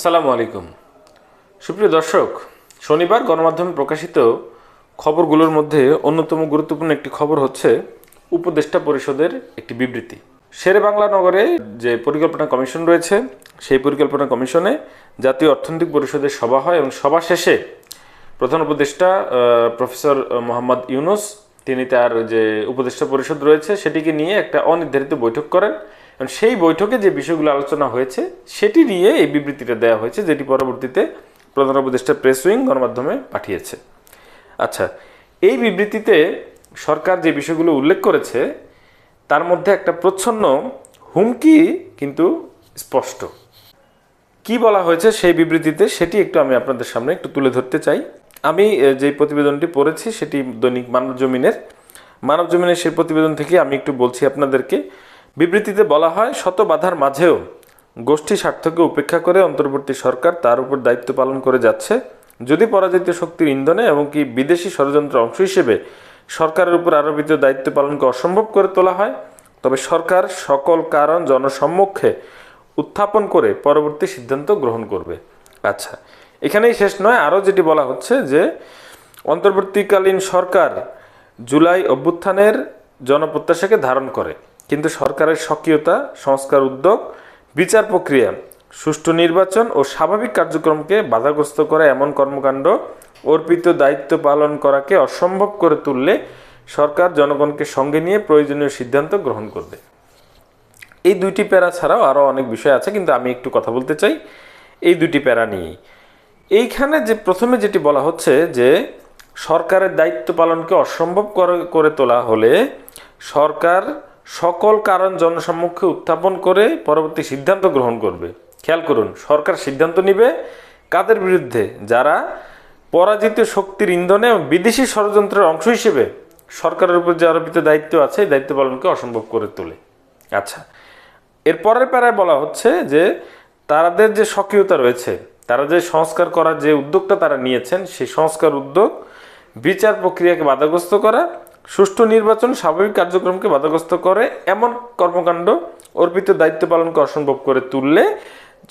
আসসালামু আলাইকুম। সুপ্রিয় দর্শক, শনিবার গণমাধ্যমে প্রকাশিত খবরগুলোর মধ্যে অন্যতম গুরুত্বপূর্ণ একটি খবর হচ্ছে উপদেষ্টা পরিষদের একটি বিবৃতি। শেরে বাংলা নগরে যে পরিকল্পনা কমিশন রয়েছে, সেই পরিকল্পনা কমিশনে জাতীয় অর্থনৈতিক পরিষদের সভা হয় এবং সভা শেষে প্রধান উপদেষ্টা প্রফেসর মোহাম্মদ ইউনুস, তিনি তার যে উপদেষ্টা পরিষদ রয়েছে, সেটিকে নিয়ে একটা অনির্ধারিত বৈঠক করেন। সেই বৈঠকে যে বিষয়গুলো আলোচনা হয়েছে, সেটি নিয়ে এই বিবৃতিটা দেওয়া হয়েছে, যেটি পরবর্তীতে প্রধান উপদেষ্টা প্রেস উইং গণমাধ্যমে পাঠিয়েছে। আচ্ছা এই বিবৃতিতে সরকার যে বিষয়গুলো উল্লেখ করেছে, তার মধ্যে একটা প্রচ্ছন্ন হুমকি কিন্তু স্পষ্ট। কি বলা হয়েছে সেই বিবৃতিতে, সেটি একটু আমি আপনাদের সামনে একটু তুলে ধরতে চাই। আমি যে প্রতিবেদনটি পড়েছি, সেটি দৈনিক মানব জমিনের মানব জমিনের সেই প্রতিবেদন থেকে আমি একটু বলছি আপনাদেরকে বিবৃতিতে বলা হয়, শত বাধার মাঝেও গোষ্ঠী স্বার্থকে উপেক্ষা করে অন্তর্বর্তী সরকার তার উপর দায়িত্ব পালন করে যাচ্ছে। যদি পরাজিত শক্তির ইন্ধনে এবং কি বিদেশি ষড়যন্ত্র অংশ হিসেবে সরকারের উপর আরোপিত দায়িত্ব পালনকে অসম্ভব করে তোলা হয়, তবে সরকার সকল কারণ জনসম্মুখে উত্থাপন করে পরবর্তী সিদ্ধান্ত গ্রহণ করবে। আচ্ছা এখানেই শেষ নয়, আরও যেটি বলা হচ্ছে যে, অন্তর্বর্তীকালীন সরকার জুলাই অভ্যুত্থানের জনপ্রত্যাশাকে ধারণ করে। কিন্তু সরকারের সক্রিয়তা সংস্কার উদ্যোগ, বিচার প্রক্রিয়া, সুষ্ঠু নির্বাচন ও স্বাভাবিক কার্যক্রমকে বাধাগ্রস্ত করা এমন কর্মকাণ্ড অর্পিত দায়িত্ব পালন করাকে অসম্ভব করে তুললে সরকার জনগণকে সঙ্গে নিয়ে প্রয়োজনীয় সিদ্ধান্ত গ্রহণ করবে। এই দুইটি প্যারা ছাড়াও আরও অনেক বিষয় আছে, কিন্তু আমি একটু কথা বলতে চাই এই দুটি প্যারা নিয়েই। এইখানে যে প্রথমে যেটি বলা হচ্ছে যে সরকারের দায়িত্ব পালনকে অসম্ভব করে করে তোলা হলে সরকার সকল কারণ জনসম্মুখে উত্থাপন করে পরবর্তী সিদ্ধান্ত গ্রহণ করবে। খেয়াল করুন, সরকার সিদ্ধান্ত নিবে কাদের বিরুদ্ধে? যারা পরাজিত শক্তির ইন্ধনে বিদেশি ষড়যন্ত্রের অংশ হিসেবে সরকারের উপর যে আরোপিত দায়িত্ব আছে, এই দায়িত্ব পালনকে অসম্ভব করে তোলে। আচ্ছা এর পরের প্যারায় বলা হচ্ছে যে তাদের যে সক্রিয়তা রয়েছে, তারা যে সংস্কার করার যে উদ্যোগটা তারা নিয়েছেন, সেই সংস্কার উদ্যোগ বিচার প্রক্রিয়াকে বাধাগ্রস্ত করা সুষ্ঠু নির্বাচন স্বাভাবিক কার্যক্রমকে বাধাগ্রস্ত করে, এমন কর্মকাণ্ড অর্পিত দায়িত্ব পালনকে অসম্ভব করে তুললে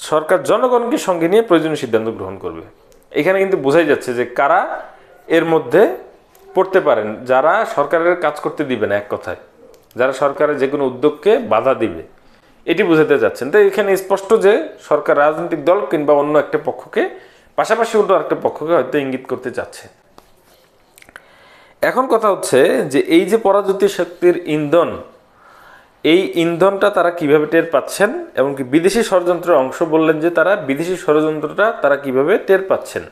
সরকার জনগণকে সঙ্গে নিয়ে প্রয়োজনীয় সিদ্ধান্ত গ্রহণ করবে। এখানে কিন্তু বোঝাই যাচ্ছে যে কারা এর মধ্যে পড়তে পারেন, যারা সরকারের কাজ করতে দিবে না এক কথায়, যারা সরকারের যে কোনো উদ্যোগকে বাধা দিবে। এটি বুঝাতে যাচ্ছেন তো এখানে স্পষ্ট যে সরকার রাজনৈতিক দল কিংবা অন্য একটা পক্ষকে, পাশাপাশি অন্য একটা পক্ষকে হয়তো ইঙ্গিত করতে চাচ্ছে। এখন কথা হচ্ছে যে এই যে পরাজিত শক্তির ইন্ধন, এই ইন্ধনটা তারা কীভাবে টের পাচ্ছেন এবং কি বিদেশি ষড়যন্ত্রের অংশ বললেন যে তারা, বিদেশি ষড়যন্ত্রটা তারা কীভাবে টের পাচ্ছেন?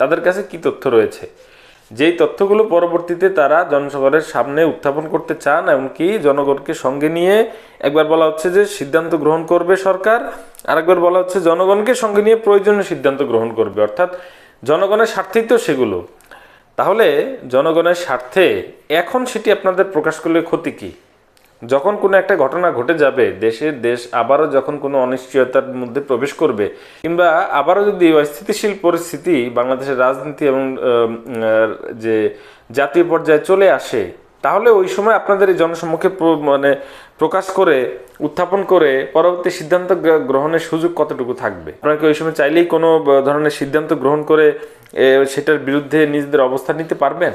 তাদের কাছে কি তথ্য রয়েছে? যেই তথ্যগুলো পরবর্তীতে তারা জনসাগরের সামনে উত্থাপন করতে চান এমনকি জনগণকে সঙ্গে নিয়ে একবার বলা হচ্ছে যে সিদ্ধান্ত গ্রহণ করবে সরকার, আরেকবার বলা হচ্ছে জনগণকে সঙ্গে নিয়ে প্রয়োজনীয় সিদ্ধান্ত গ্রহণ করবে। অর্থাৎ জনগণের স্বার্থেই তো সেগুলো। তাহলে জনগণের স্বার্থে এখন সেটি আপনাদের প্রকাশ করলে ক্ষতি কি? যখন কোনো একটা ঘটনা ঘটে যাবে দেশের দেশ আবারও যখন কোনো অনিশ্চয়তার মধ্যে প্রবেশ করবে, কিংবা আবারও যদি অস্থিতিশীল পরিস্থিতি বাংলাদেশের রাজনীতি এবং যে জাতীয় পর্যায়ে চলে আসে তাহলে ওই সময় আপনাদের এই জনসম্মুখে মানে প্রকাশ করে, উত্থাপন করে পরবর্তী সিদ্ধান্ত গ্রহণের সুযোগ কতটুকু থাকবে? আপনারা কি ওই সময় চাইলেই কোনো ধরনের সিদ্ধান্ত গ্রহণ করে সেটার বিরুদ্ধে নিজেদের অবস্থান নিতে পারবেন?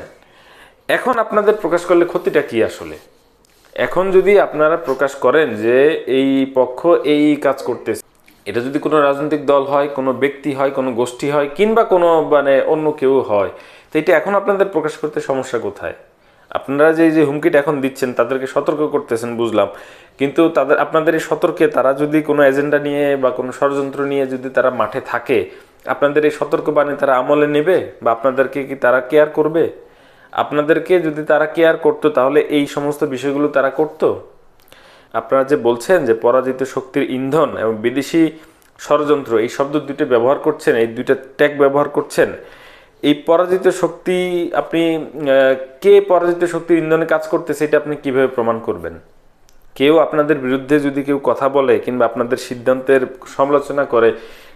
এখন আপনাদের প্রকাশ করলে ক্ষতিটা কি আসলে? এখন যদি আপনারা প্রকাশ করেন যে এই পক্ষ এই কাজ করতেছে, এটা যদি কোনো রাজনৈতিক দল হয়, কোনো ব্যক্তি হয়, কোনো গোষ্ঠী হয়, কিংবা কোনো মানে অন্য কেউ হয়, তো এটা এখন আপনাদের প্রকাশ করতে সমস্যা কোথায়? আপনারা যে যে হুমকিটা এখন দিচ্ছেন, তাদেরকে সতর্ক করতেছেন, বুঝলাম। কিন্তু তাদের, আপনাদের এই সতর্কে, তারা যদি কোনো এজেন্ডা নিয়ে বা কোনো ষড়যন্ত্র নিয়ে যদি তারা মাঠে থাকে, আপনাদের এই সতর্কবাণী তারা আমলে নেবে? বা আপনাদেরকে কি তারা কেয়ার করবে? আপনাদেরকে যদি তারা কেয়ার করতো, তাহলে এই সমস্ত বিষয়গুলো তারা করতো? আপনারা যে বলছেন যে, পরাজিত শক্তির ইন্ধন এবং বিদেশি ষড়যন্ত্র, এই শব্দ দুটো ব্যবহার করছেন, এই দুইটা ট্যাগ ব্যবহার করছেন এই পরাজিত শক্তি আপনি কে পরাজিত শক্তির ইন্ধনে কাজ করতেছে এটা আপনি কীভাবে প্রমাণ করবেন? কেউ আপনাদের বিরুদ্ধে যদি কেউ কথা বলে কিংবা আপনাদের সিদ্ধান্তের সমালোচনা করে,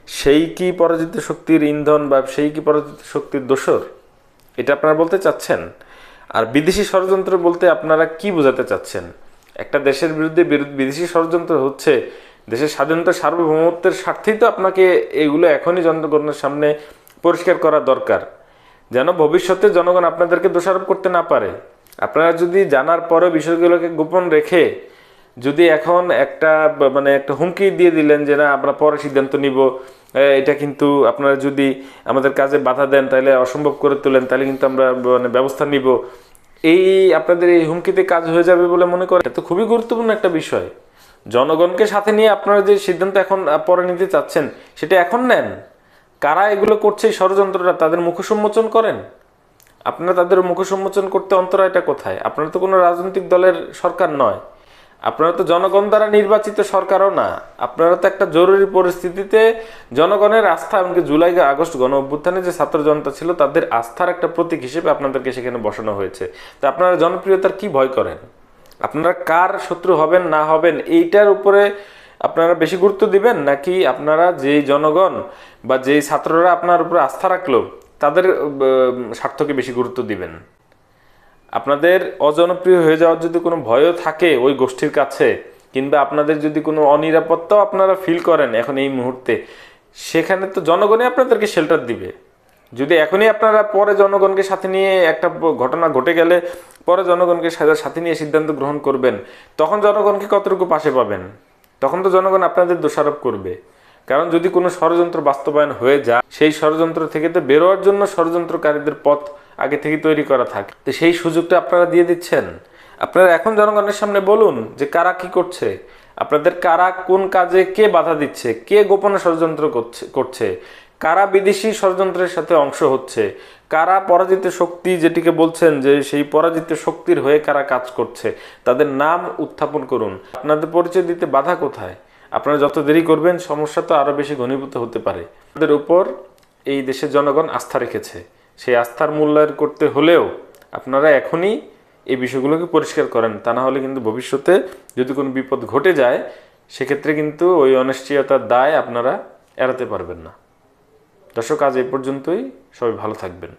সেই কি পরাজিত শক্তির ইন্ধন বা সেই কি পরাজিত শক্তির দোষর? এটা আপনারা বলতে চাচ্ছেন। আর বিদেশি ষড়যন্ত্র বলতে আপনারা কি বোঝাতে চাচ্ছেন? একটা দেশের বিরুদ্ধে বিরু- বিদেশি ষড়যন্ত্র হচ্ছে, দেশের স্বাধীনতা সার্বভৌমত্বের স্বার্থেই তো আপনাকে এগুলো এখনই জনগণের সামনে পরিষ্কার করা দরকার। যেন ভবিষ্যতে জনগণ আপনাদেরকে দোষারোপ করতে না পারে। আপনারা যদি জানার পরে বিষয়গুলোকে গোপন রেখে যদি এখন একটা মানে একটা হুমকি দিয়ে দিলেন যে, না, আমরা পরে সিদ্ধান্ত নিব এটা কিন্তু আপনারা যদি আমাদের কাজে বাধা দেন, তাহলে অসম্ভব করে তোলেন, তাহলে কিন্তু আমরা মানে ব্যবস্থা নিব। এই আপনাদের এই হুমকিতে কাজ হয়ে যাবে বলে মনে করেন? এটা তো খুবই গুরুত্বপূর্ণ একটা বিষয়। জনগণকে সাথে নিয়ে আপনারা যে সিদ্ধান্ত এখন পরে নিতে চাচ্ছেন, সেটা এখন নেন। কারা এগুলো করছে এই ষড়যন্ত্রটা, তাদের মুখোন্মোচন করেন? আপনারা তাদের মুখোন্মোচন করতে অন্তরায়টা কোথায়? আপনারা তো কোনো রাজনৈতিক দলের সরকার নয়। আপনারা তো জনগণ দ্বারা নির্বাচিত সরকারও না। আপনারা তো একটা জরুরি পরিস্থিতিতে জনগণের আস্থা, এমনকি জুলাই আগস্ট গণ অভ্যুত্থানে যে ছাত্র জনতা ছিল, তাদের আস্থার একটা প্রতীক হিসেবে আপনাদেরকে সেখানে বসানো হয়েছে। তা আপনারা জনপ্রিয়তার কি ভয় করেন? আপনারা কার শত্রু হবেন, না হবেন, এইটার উপরে আপনারা বেশি গুরুত্ব দিবেন নাকি আপনারা যেই জনগণ বা যেই ছাত্ররা আপনার উপরে আস্থা রাখল, তাদের স্বার্থকে বেশি গুরুত্ব দিবেন? আপনাদের অজনপ্রিয় হয়ে যাওয়ার যদি কোনো ভয়ও থাকে ওই গোষ্ঠীর কাছে, কিংবা আপনাদের যদি কোনো অনিরাপত্তাও আপনারা ফিল করেন এখন এই মুহূর্তে, সেখানে তো জনগণই আপনাদেরকে শেল্টার দিবে। যদি এখনই আপনারা পরে জনগণকে সাথে নিয়ে একটা ঘটনা ঘটে গেলে পরে জনগণকে সাথে নিয়ে সিদ্ধান্ত গ্রহণ করবেন, তখন জনগণকে কতটুকু পাশে পাবেন? তখন তো জনগণ আপনাদের দোষারোপ করবে। কারণ যদি কোনো ষড়যন্ত্র বাস্তবায়ন হয়ে যায়, সেই ষড়যন্ত্র থেকে তো বেরোয়ার জন্য ষড়যন্ত্রকারীদের পথ আগে থেকে তৈরি করা থাকে। তো সেই সুযোগটা আপনারা দিয়ে দিচ্ছেন। আপনারা এখন জনগণের সামনে বলুন যে কারা কি করছে? আপনাদের কারা কোন কাজে কে বাধা দিচ্ছে? কে গোপনে ষড়যন্ত্র করছে কারা বিদেশি ষড়যন্ত্রের সাথে অংশ হচ্ছে? কারা পরাজিত শক্তি যেটিকে বলছেন যে সেই পরাজিত শক্তির হয়ে কারা কাজ করছে, তাদের নাম উত্থাপন করুন। আপনাদের পরিচয় দিতে বাধা কোথায়? আপনারা যত দেরি করবেন, সমস্যা তো আরও বেশি ঘনীভূত হতে পারে। তাদের উপর এই দেশের জনগণ আস্থা রেখেছে। সেই আস্থার মূল্যায়ন করতে হলেও আপনারা এখনই এই বিষয়গুলোকে পরিষ্কার করেন। তা না হলে কিন্তু ভবিষ্যতে যদি কোনো বিপদ ঘটে যায়, সেক্ষেত্রে কিন্তু ওই অনিশ্চয়তার দায় আপনারা এড়াতে পারবেন না। দর্শক, আজ এই পর্যন্তই। সবাই ভালো থাকবেন।